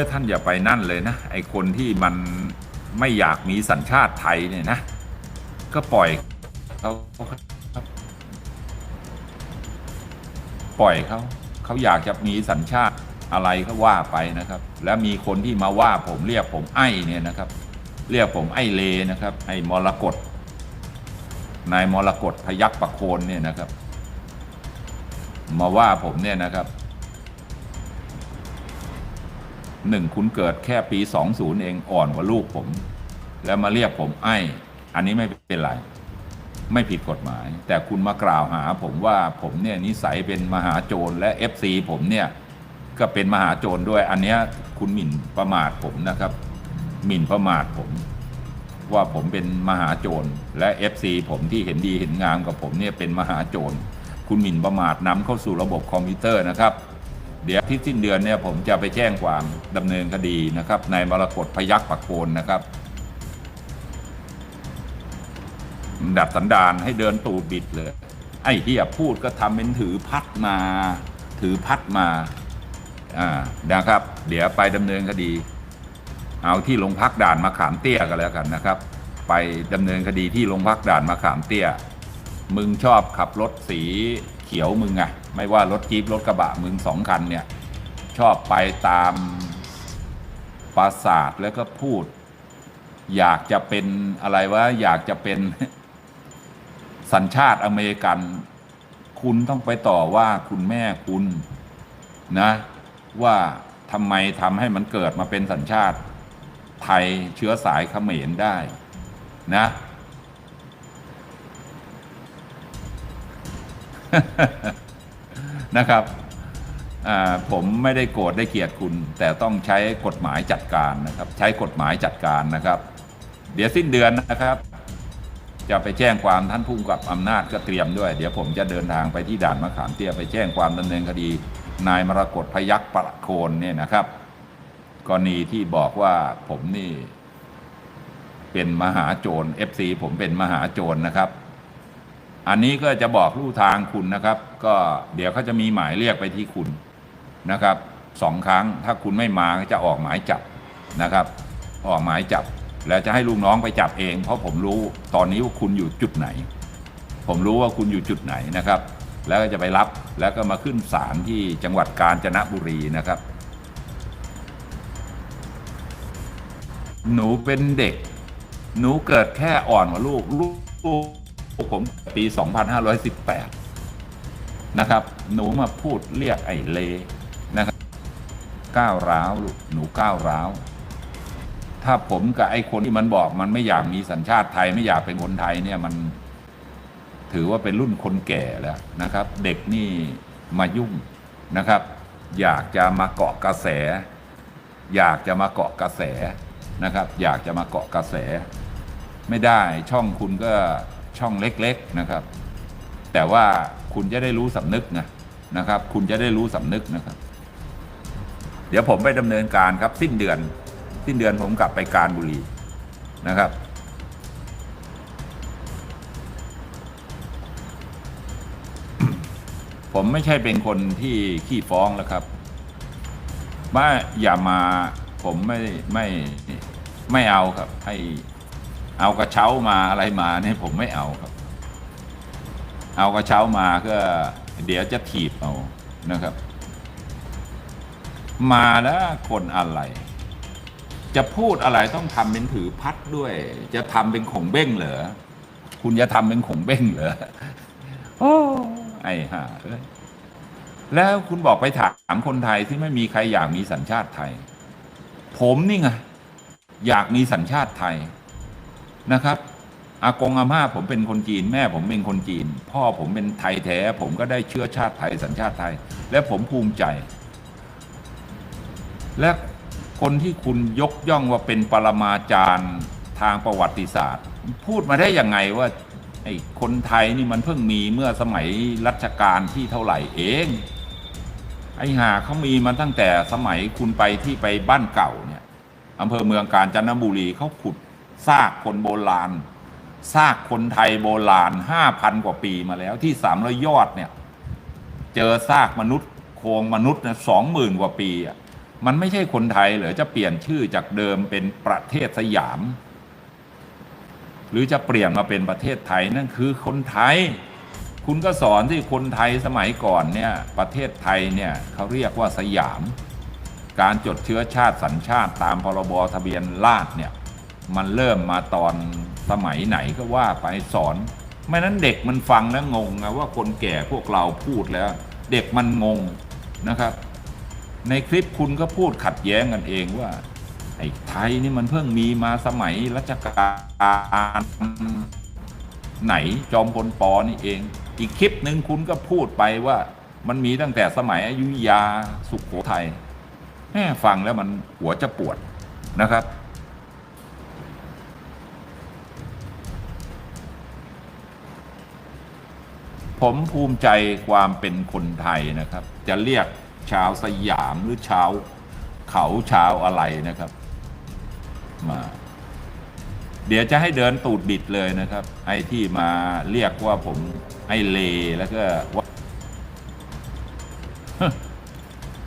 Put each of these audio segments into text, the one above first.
ยท่านอย่าไปนั่นเลยนะ ไอคนที่มันไม่อยากมีสัญชาติไทยเนี่ยนะ ก็ปล่อยเขาปล่อยเขาเขาอยากจะมีสัญชาติอะไรก็ว่าไปนะครับ แล้วมีคนที่มาว่าผมเรียกผมไอ้เนี่ยนะครับ เรียกผมไอ้เลนะครับ ไอ้มรกตนายมรกตพยักประโคนเนี่ยนะครับ มาว่าผมเนี่ยนะครับ หนึ่งคุณเกิดแค่ปี 20 เองอ่อนกว่าลูกผม แล้วมาเรียกผมไอ้ อันนี้ไม่เป็นไร ไม่ผิดกฎหมาย แต่คุณมากล่าวหาผมว่าผมเนี่ยนิสัยเป็นมหาโจรและ FC ผมเนี่ยก็เป็นมหาโจรด้วย อันเนี้ยคุณหมิ่นประมาทผมนะครับ หมิ่นประมาทผม ว่าผมเป็นมหาโจรและ FC ผมที่เห็นดีเห็นงามกับผมเนี่ยเป็นมหาโจรคุณหมิ่นประมาทนำเข้าสู่ระบบคอมพิวเตอร์นะครับ เดี๋ยวที่สิ้นเดือนเนี่ยผมจะไปแจ้งความดำเนินคดีนะครับในมรกตพยักปักโคนนะครับดัดสันดานให้เดินตูดบิดเลย ไอ้เฮียพูดก็ทำเป็นถือพัดมา ถือพัดมาอ่านะครับ เดี๋ยวไปดำเนินคดี เอาที่โรงพักด่านมะขามเตี้ยกันแล้วกันนะครับ ไปดำเนินคดีที่โรงพักด่านมะขามเตี้ย มึงชอบขับรถสี เขียวมึงไงไม่ว่ารถจี๊ปรถกระบะมึงสองคันเนี่ย ชอบไปตามปราสาทแล้วก็พูด อยากจะเป็นอะไรวะอยากจะเป็นสัญชาติอเมริกัน คุณต้องไปต่อว่าคุณแม่คุณนะ ว่าทำไมทำให้มันเกิดมาเป็นสัญชาติไทยเชื้อสายเขมรได้นะ นะครับผมไม่ได้โกรธได้เกลียดคุณ แต่ต้องใช้กฎหมายจัดการนะครับ ใช้กฎหมายจัดการนะครับ เดี๋ยวสิ้นเดือนนะครับ จะไปแจ้งความท่านผู้กำกับอำนาจก็เตรียมด้วย เดี๋ยวผมจะเดินทางไปที่ด่านมะขามเตี้ยไปแจ้งความดำเนินคดี นายมรกตพยักษ์ประโคนเนี่ยนะครับกรณีที่บอกว่าผมนี่ เป็นมหาโจร FC ผมเป็นมหาโจรนะครับ อันนี้ก็จะบอกลู่ทางคุณนะครับ ก็เดี๋ยวเขาจะมีหมายเรียกไปที่คุณนะครับสองครั้งถ้าคุณไม่มาก็จะออกหมายจับนะครับ ออกหมายจับ แล้วจะให้ลูกน้องไปจับเอง เพราะผมรู้ตอนนี้ว่าคุณอยู่จุดไหน ผมรู้ว่าคุณอยู่จุดไหนนะครับ แล้วก็จะไปรับแล้วก็มาขึ้นศาลที่จังหวัดกาญจนบุรีนะครับ หนูเป็นเด็ก หนูเกิดแค่อ่อนกว่าลูกลูก ลูกผมปี 2518 นะครับ หนูมาพูดเรียกไอ้เลนะครับก้าวร้าวลูกหนูก้าวร้าว ถ้าผมกับไอ้คนที่มันบอกมันไม่อยากมีสัญชาติไทยไม่อยากเป็นคนไทยเนี่ยมันถือว่าเป็นรุ่นคนแก่แล้วนะครับ เด็กนี่มายุ่งนะครับ อยากจะมาเกาะกระแส อยากจะมาเกาะกระแสนะครับ อยากจะมาเกาะกระแส ไม่ได้ช่องคุณก็ ช่องเล็กๆนะครับ แต่ว่าคุณจะได้รู้สำนึกนะนะครับ คุณจะได้รู้สำนึกนะครับ เดี๋ยวผมไปดำเนินการครับ สิ้นเดือน สิ้นเดือนผมกลับไปการบุรีนะครับ ผมไม่ใช่เป็นคนที่ขี้ฟ้องแล้วครับว่าอย่ามาผมไม่ไม่ไม่เอาครับให้ เอากระเช้ามาอะไรมาเนี่ยผมไม่เอาครับ เอากระเช้ามาก็เดี๋ยวจะถีบเอานะครับ มาแล้วคนอะไร จะพูดอะไรต้องทำเป็นถือพัดด้วย จะทำเป็นของเบ้งเหรอคุณจะทำเป็นของเบ้งเหรอโอ้ไอ้ห่าแล้วคุณบอกไปถามคนไทยที่ไม่มีใครอยากมีสัญชาติไทย ผมนี่ไงอยากมีสัญชาติไทย นะครับอากงอาม่าผมเป็นคนจีน แม่ผมเป็นคนจีน พ่อผมเป็นไทยแท้ ผมก็ได้เชื้อชาติไทยสัญชาติไทย และผมภูมิใจ และคนที่คุณยกย่องว่าเป็นปรมาจารย์ทางประวัติศาสตร์ พูดมาได้ยังไงว่าไอ้คนไทยนี่มันเพิ่งมีเมื่อสมัยรัชกาลที่เท่าไหร่เอง ไอ้หาเขามีมาตั้งแต่สมัยคุณไปที่ไปบ้านเก่าเนี่ยอำเภอเมืองกาญจนบุรีเขาขุด ซากคนโบราณ ซากคนไทยโบราณห้าพันกว่าปีมาแล้วที่สามร้อยยอดเนี่ยเจอซากมนุษย์โครงมนุษย์นะสองหมื่นกว่าปีอะมันไม่ใช่คนไทยเหรอจะเปลี่ยนชื่อจากเดิมเป็นประเทศสยาม หรือจะเปลี่ยนมาเป็นประเทศไทยนั่นคือคนไทย คุณก็สอนที่คนไทยสมัยก่อนเนี่ยประเทศไทยเนี่ยเขาเรียกว่าสยาม การจดเชื้อชาติสัญชาติตามพรบทะเบียนราษเนี่ย มันเริ่มมาตอนสมัยไหนก็ว่าไปสอน ไม่นั้นเด็กมันฟังแล้วงงนะว่าคนแก่พวกเราพูดแล้ว เด็กมันงงนะครับ ในคลิปคุณก็พูดขัดแย้งกันเองว่าไอ้ไทยนี่มันเพิ่งมีมาสมัยรัชกาลไหนจอมพลปอนี่เอง อีกคลิปหนึ่งคุณก็พูดไปว่า มันมีตั้งแต่สมัยอยุธยาสุขโขทัยแม่ฟังแล้วมันหัวจะปวดนะครับ ผมภูมิใจความเป็นคนไทยนะครับ จะเรียกชาวสยามหรือชาวเขาชาวอะไรนะครับ มา เดี๋ยวจะให้เดินตูดบิดเลยนะครับ ไอ้ที่มาเรียกว่าผมไอ้เลแล้วก็ว่า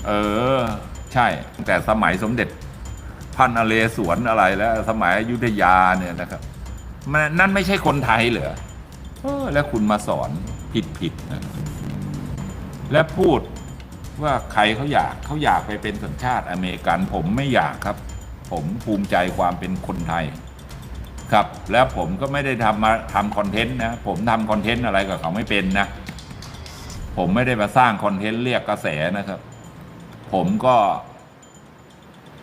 เออ ใช่แต่สมัยสมเด็จพันนเรศวรอะไรแล้ว สมัยอยุธยาเนี่ยนะครับนนั่นไม่ใช่คนไทยเหรอเออแล้วคุณมาสอน ผิดผิดนะและพูดว่าใครเขาอยากเขาอยากไปเป็นสัญชาติอเมริกัน ผมไม่อยากครับ ผมภูมิใจความเป็นคนไทย ครับแล้วผมก็ไม่ได้ทำมาทำคอนเทนต์นะ ผมทำคอนเทนต์อะไรกับเขาไม่เป็นนะ ผมไม่ได้มาสร้างคอนเทนต์เรียกกระแสนะครับ ผมก็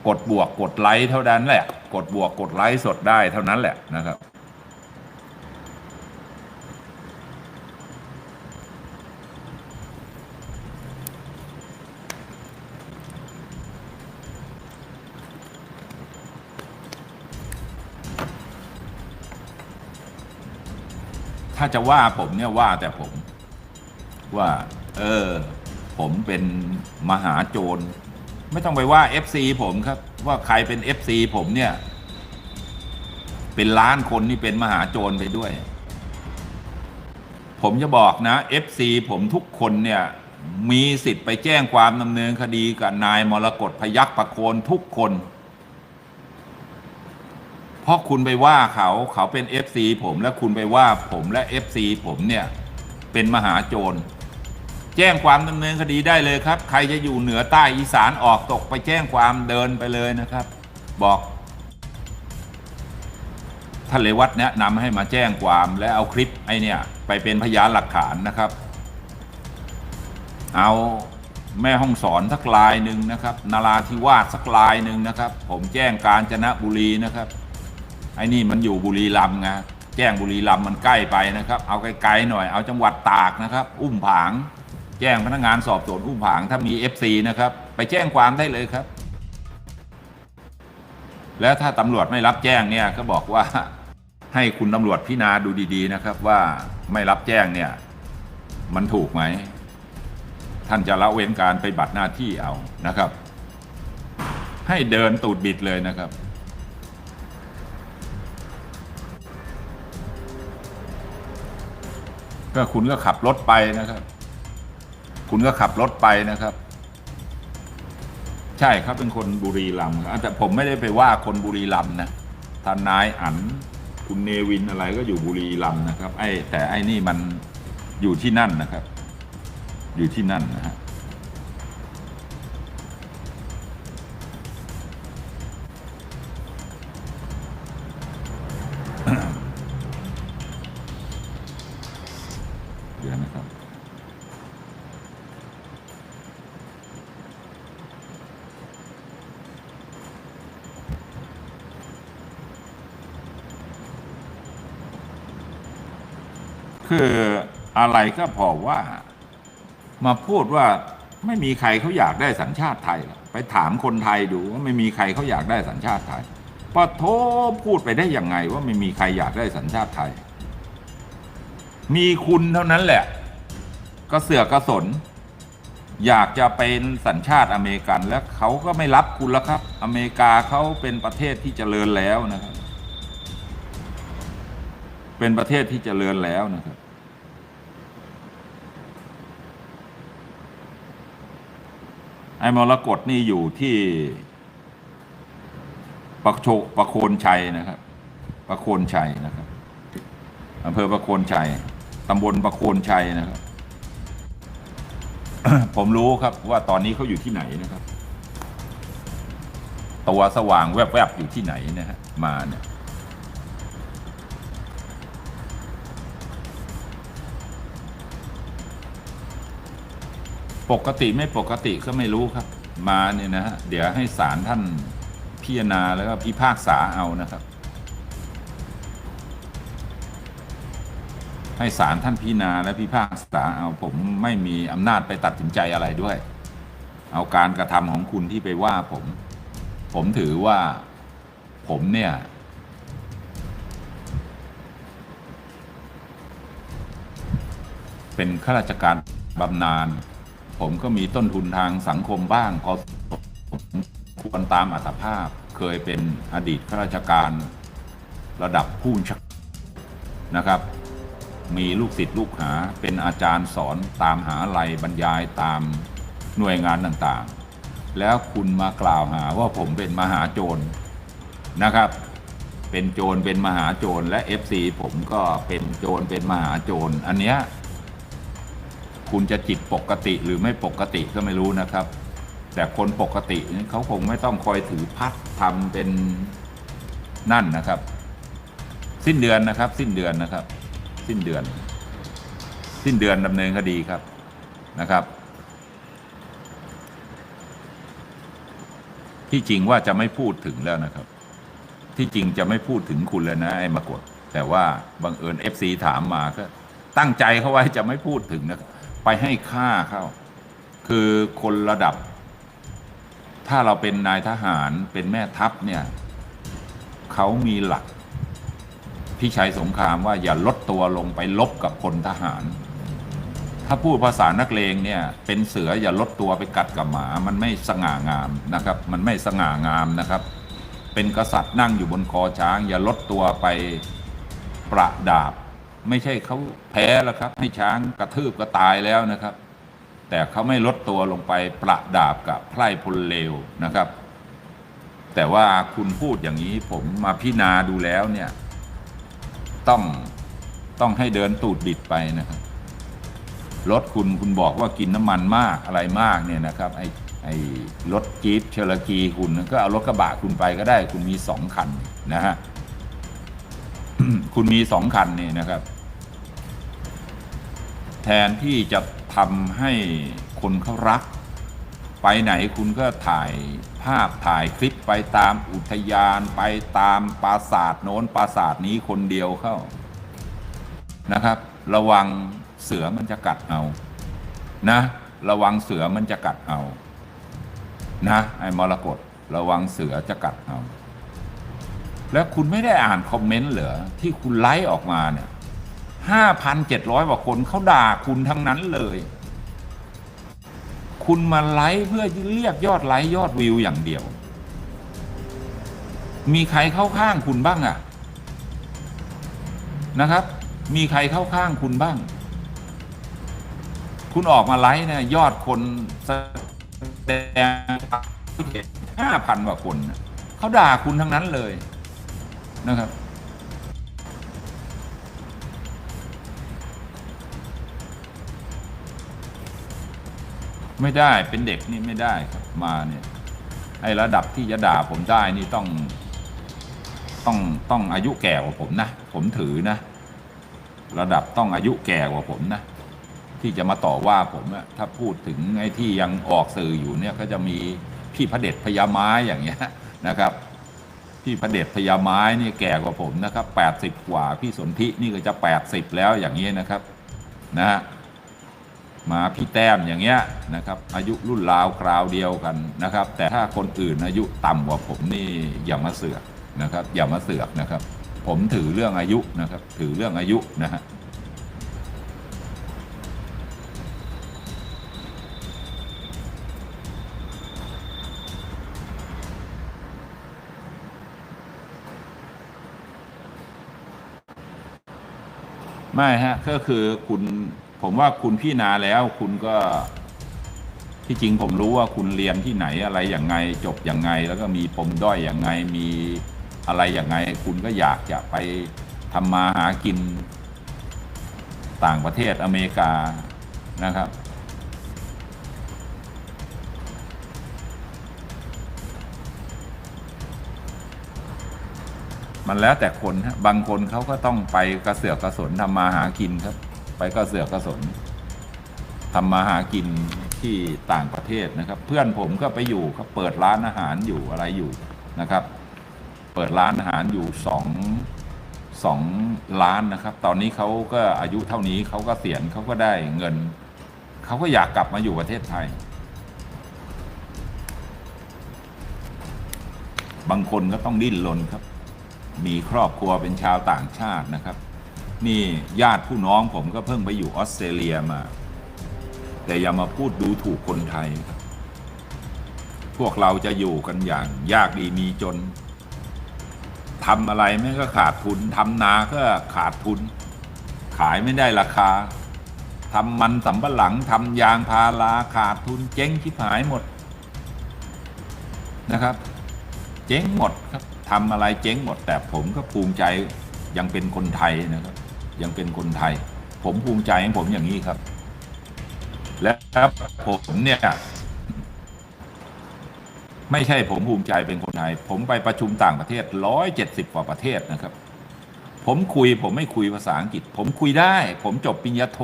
กดบวกกดไลค์เท่านั้นแหละ กดบวกกดไลค์สดได้เท่านั้นแหละนะครับ ถ้าจะว่าผมเนี่ยว่าแต่ผมว่า เออ ผมเป็นมหาโจร ไม่ต้องไปว่า FC ผมครับ ว่าใครเป็น FC ผมเนี่ย เป็นล้านคนนี่เป็นมหาโจรไปด้วย ผมจะบอกนะ FC ผมทุกคนเนี่ย มีสิทธิ์ไปแจ้งความดำเนินคดีกับนายมรกตพยักประโคนทุกคน เพราะคุณไปว่าเขาเขาเป็น FC ผมและคุณไปว่าผมและ FC ผมเนี่ย เป็นมหาโจร แจ้งความดำเนินคดีได้เลยครับ ใครจะอยู่เหนือใต้อีสานออกตกไปแจ้งความเดินไปเลยนะครับ บอกท่านเลวัตแนะนำให้มาแจ้งความและเอาคลิปไอเนี่ย ไปเป็นพยานหลักฐานนะครับ เอาแม่ห้องสอนสักลายหนึ่งนะครับนาราธิวาสสักลายหนึ่งนะครับ ผมแจ้งการจนบุรีนะครับ ไอ้นี่มันอยู่บุรีรัมย์ไงแจ้งบุรีรัมย์มันใกล้ไปนะครับ เอาไกลๆหน่อยเอาจังหวัดตากนะครับ อุ้มผาง แจ้งพนักงานสอบสวนอุ้มผางถ้ามี FC นะครับ ไปแจ้งความได้เลยครับ แล้วถ้าตำรวจไม่รับแจ้งเนี่ยก็บอกว่า ให้คุณตำรวจพิจารณาดูดีๆนะครับ ว่าไม่รับแจ้งเนี่ยมันถูกไหม ท่านจะละเว้นการไปบัติหน้าที่เอานะครับ ให้เดินตูดบิดเลยนะครับ ก็คุณก็ขับรถไปนะครับ คุณก็ขับรถไปนะครับ ใช่เขาเป็นคนบุรีรัมย์ครับแต่ผมไม่ได้ไปว่าคนบุรีรัมย์นะทานายอันคุณเนวินอะไรก็อยู่บุรีรัมย์นะครับ ไอ้แต่ไอ้นี่มันอยู่ที่นั่นนะครับ อยู่ที่นั่นนะฮะ อะไรก็พอว่า มาพูดว่าไม่มีใครเขาอยากได้สัญชาติไทยหรอกไปถามคนไทยดูว่าไม่มีใครเขาอยากได้สัญชาติไทยปะโทพูดไปได้ยังไงว่าไม่มีใครอยากได้สัญชาติไทย มีคุณเท่านั้นแหละ ก็เสือกกระสน อยากจะเป็นสัญชาติอเมริกันแล้วเขาก็ไม่รับคุณแล้วครับ อเมริกาเขาเป็นประเทศที่เจริญแล้วนะครับ เป็นประเทศที่เจริญแล้วนะครับ ไอ้มรกตนี่อยู่ที่ประโชประโคนชัยนะครับประโคนชัยนะครับอำเภอประโคนชัยตำบลประโคนชัยนะครับ ผมรู้ครับว่าตอนนี้เขาอยู่ที่ไหนนะครับ ตัวสว่างแวบๆอยู่ที่ไหนนะฮะมาเนี่ย ปกติไม่ปกติก็ไม่รู้ครับ มาเนี่ยนะฮะเดี๋ยวให้ศาลท่านพิจารณาแล้วก็พิพากษาเอานะครับ ให้ศาลท่านพิจารณาและพิพากษาเอาผมไม่มีอำนาจไปตัดสินใจอะไรด้วย เอาการกระทำของคุณที่ไปว่าผม ผมถือว่าผมเนี่ยเป็นข้าราชการบำนาญ ผมก็มีต้นทุนทางสังคมบ้างพอควรตามอัตภาพเคยเป็นอดีตข้าราชการระดับผู้บัญชานะครับ มีลูกศิษย์ลูกหาเป็นอาจารย์สอนตามหาลัยบรรยายตามหน่วยงานต่างๆ แล้วคุณมากล่าวหาว่าผมเป็นมหาโจรนะครับ เป็นโจรเป็นมหาโจรและ FC ผมก็เป็นโจรเป็นมหาโจรอันเนี้ย คุณจะจิตปกติหรือไม่ปกติก็ไม่รู้นะครับ แต่คนปกติเขาคงไม่ต้องคอยถือพัดทำเป็นนั่นนะครับ สิ้นเดือนนะครับ สิ้นเดือนนะครับ สิ้นเดือน สิ้นเดือนดำเนินคดีครับนะครับ ที่จริงว่าจะไม่พูดถึงแล้วนะครับ ที่จริงจะไม่พูดถึงคุณแล้วนะไอ้มากดแต่ว่าบังเอิญ FC ถามมาก็ตั้งใจเขาไว้จะไม่พูดถึงนะครับ ไปให้ค่าเขาคือคนระดับ ถ้าเราเป็นนายทหารเป็นแม่ทัพเนี่ยเขามีหลักพี่ชัยสงครามว่าอย่าลดตัวลงไปลบกับพลทหาร ถ้าพูดภาษานักเลงเนี่ยเป็นเสืออย่าลดตัวไปกัดกับหมา มันไม่สง่างามนะครับ มันไม่สง่างามนะครับ เป็นกษัตริย์นั่งอยู่บนคอช้าง อย่าลดตัวไปประดาบ ไม่ใช่เขาแพ้แล้วครับ ให้ช้างกระทืบก็ตายแล้วนะครับ แต่เขาไม่ลดตัวลงไปประดาบกับไพร่พลเลวนะครับ แต่ว่าคุณพูดอย่างนี้ผมมาพิจารณาดูแล้วเนี่ย ต้องต้องให้เดินตูดบิดไปนะครับรถคุณคุณบอกว่ากินน้ำมันมากอะไรมากเนี่ยนะครับไอ้ไอ้รถจี๊ปเชลกีคุณก็เอารถกระบะคุณไปก็ได้ คุณมีสองคันนะฮะ คุณมีสองคันนี่นะครับ แทนที่จะทำให้คนเขารัก ไปไหนคุณก็ถ่ายภาพถ่ายคลิปไปตามอุทยานไปตามปราสาทโน้นปราสาทนี้คนเดียวเข้านะครับ ระวังเสือมันจะกัดเอา นะ ระวังเสือมันจะกัดเอา นะ ไอ้มรกตระวังเสือจะกัดเอา แล้วคุณไม่ได้อ่านคอมเมนต์เหรอที่คุณไลฟ์ออกมาเนี่ยห้าพันเจ็ดร้อยกว่าคนเขาด่าคุณทั้งนั้นเลย คุณมาไลฟ์เพื่อเรียกยอดไลค์ยอดวิวอย่างเดียว มีใครเข้าข้างคุณบ้างอะนะครับ มีใครเข้าข้างคุณบ้าง คุณออกมาไลฟ์เนี่ยยอดคนแสดงห้าพันกว่าคนเขาด่าคุณทั้งนั้นเลย นะครับ ไม่ได้เป็นเด็กนี่ไม่ได้ครับมาเนี่ยไอ้ระดับที่จะด่าผมได้นี่ต้องต้องต้องอายุแก่กว่าผมนะ ผมถือนะ ระดับต้องอายุแก่กว่าผมนะ ที่จะมาต่อว่าผมอะถ้าพูดถึงไอ้ที่ยังออกสื่ออยู่เนี่ยก็จะมีพี่พระเดชพญาไม้อย่างเงี้ยนะครับ พี่พระเดชพญาไม้นี่แก่กว่าผมนะครับแปดสิบกว่า พี่สนธินี่ก็จะแปดสิบแล้วอย่างเงี้ยนะครับนะฮะมาพี่แต้มอย่างเงี้ยนะครับ อายุรุ่นราวคราวเดียวกันนะครับ แต่ถ้าคนอื่นอายุต่ำกว่าผมนี่อย่ามาเสือกนะครับ อย่ามาเสือกนะครับ ผมถือเรื่องอายุนะครับ ถือเรื่องอายุนะฮะ ไม่ฮะก็คือคุณผมว่าคุณพี่นาแล้วคุณก็ ที่จริงผมรู้ว่าคุณเรียนที่ไหนอะไรอย่างไง จบอย่างไง แล้วก็มีปมด้อยอย่างไงมีอะไรอย่างไง คุณก็อยากจะไปทำมาหากินต่างประเทศอเมริกานะครับ มันแล้วแต่คนฮะบางคนเขาก็ต้องไปกระเสือกกระสนทำมาหากินครับ ไปกระเสือกกระสนทำมาหากินที่ต่างประเทศนะครับ เพื่อนผมก็ไปอยู่เขาเปิดร้านอาหารอยู่อะไรอยู่นะครับ เปิดร้านอาหารอยู่สองสองล้านนะครับ ตอนนี้เขาก็อายุเท่านี้เขาก็เสียณเขาก็ได้เงินเขาก็อยากกลับมาอยู่ประเทศไทย บางคนก็ต้องดิ้นรนครับ มีครอบครัวเป็นชาวต่างชาตินะครับ นี่ญาติผู้น้องผมก็เพิ่งไปอยู่ออสเตรเลียมา แต่อย่ามาพูดดูถูกคนไทยครับ พวกเราจะอยู่กันอย่างยากดีมีจนทำอะไรแม่ก็ขาดทุนทำนาก็ขาดทุน ขายไม่ได้ราคาทำมันสำปะหลังทำยางพาราขาดทุนเจ๊งชิบหายหมดนะครับ เจ๊งหมดครับ ทำอะไรเจ๊งหมด แต่ผมก็ภูมิใจยังเป็นคนไทยนะครับ ยังเป็นคนไทย ผมภูมิใจของผมอย่างนี้ครับ และผมเนี่ยไม่ใช่ผมภูมิใจเป็นคนไทย ผมไปประชุมต่างประเทศร้อยเจ็ดสิบกว่าประเทศนะครับ ผมคุยผมไม่คุยภาษาอังกฤษ ผมคุยได้ ผมจบปริญญาโท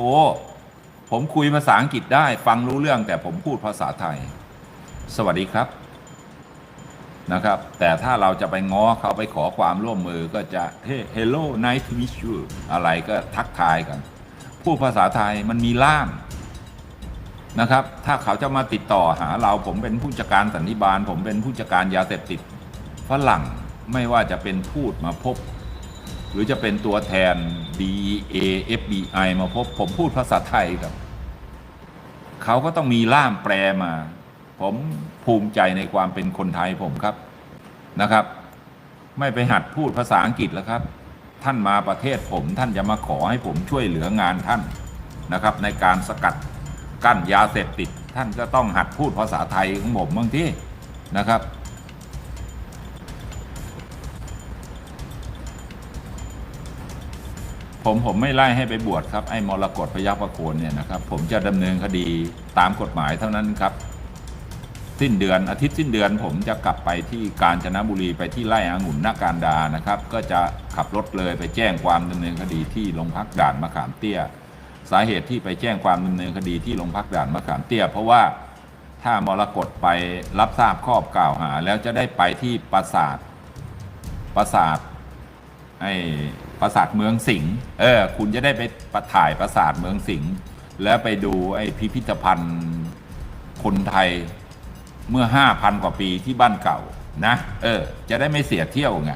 ผมคุยภาษาอังกฤษได้ ฟังรู้เรื่องแต่ผมพูดภาษาไทย สวัสดีครับ นะครับ แต่ถ้าเราจะไปง้อเขาไปขอความร่วมมือก็จะเฮ้ hello nice to meet you อะไรก็ทักทายกัน พูดภาษาไทยมันมีล่ามนะครับ ถ้าเขาจะมาติดต่อหาเราผมเป็นผู้จัดการสันนิบาล ผมเป็นผู้จัดการยาเสพติดฝรั่งไม่ว่าจะเป็นพูดมาพบ หรือจะเป็นตัวแทน DA FBI มาพบ ผมพูดภาษาไทยครับ เขาก็ต้องมีล่ามแปลมา ผมภูมิใจในความเป็นคนไทยผมครับนะครับ ไม่ไปหัดพูดภาษาอังกฤษแล้วครับ ท่านมาประเทศผมท่านจะมาขอให้ผมช่วยเหลืองานท่านนะครับ ในการสกัดกั้นยาเสพติด ท่านก็ต้องหัดพูดภาษาไทยของผมบางที่นะครับผมผมไม่ไล่ให้ไปบวชครับไอ้มรกตพยัคฆ์ประโคนเนี่ยนะครับ ผมจะดำเนินคดีตามกฎหมายเท่านั้นครับ สิ้นเดือนอาทิตย์สิ้นเดือนผมจะกลับไปที่กาญจนบุรีไปที่ไร่องุ่นนาการดานะครับ ก็จะขับรถเลยไปแจ้งความดำเนินคดีที่โรงพักด่านมะขามเตี้ย สาเหตุที่ไปแจ้งความดำเนินคดีที่โรงพักด่านมะขามเตี้ย เพราะว่าถ้ามรกตไปรับทราบข้อกล่าวหา แล้วจะได้ไปที่ปราสาทปราสาทไอ้ปราสาทเมืองสิงห์เออคุณจะได้ไปประถ่ายปราสาทเมืองสิงห์แล้วไปดูไอ้พิพิธภัณฑ์คนไทย เมื่อห้าพันกว่าปีที่บ้านเก่านะ เออ จะได้ไม่เสียเที่ยวไง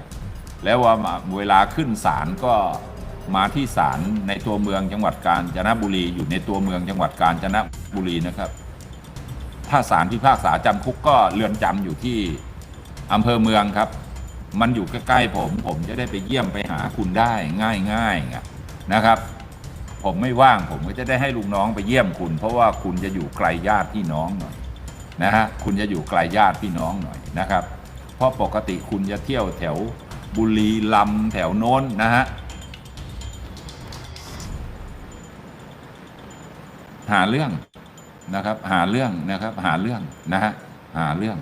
แล้วว่าเวลาขึ้นศาลก็มาที่ศาลในตัวเมืองจังหวัดกาญจนบุรีอยู่ในตัวเมืองจังหวัดกาญจนบุรีนะครับ ถ้าศาลพิพากษาจำคุกก็เรือนจำอยู่ที่อำเภอเมืองครับ มันอยู่ใกล้ๆผม ผมจะได้ไปเยี่ยมไปหาคุณได้ง่ายๆไงนะครับ ผมไม่ว่างผมก็จะได้ให้ลูกน้องไปเยี่ยมคุณ เพราะว่าคุณจะอยู่ไกลญาติพี่น้องหน่อย นะฮะคุณจะอยู่ไกลญาติพี่น้องหน่อยนะครับ เพราะปกติคุณจะเที่ยวแถวบุรีลำแถวโน้นนะฮะหาเรื่องนะครับ หาเรื่องนะครับ หาเรื่องนะฮะหาเรื่อง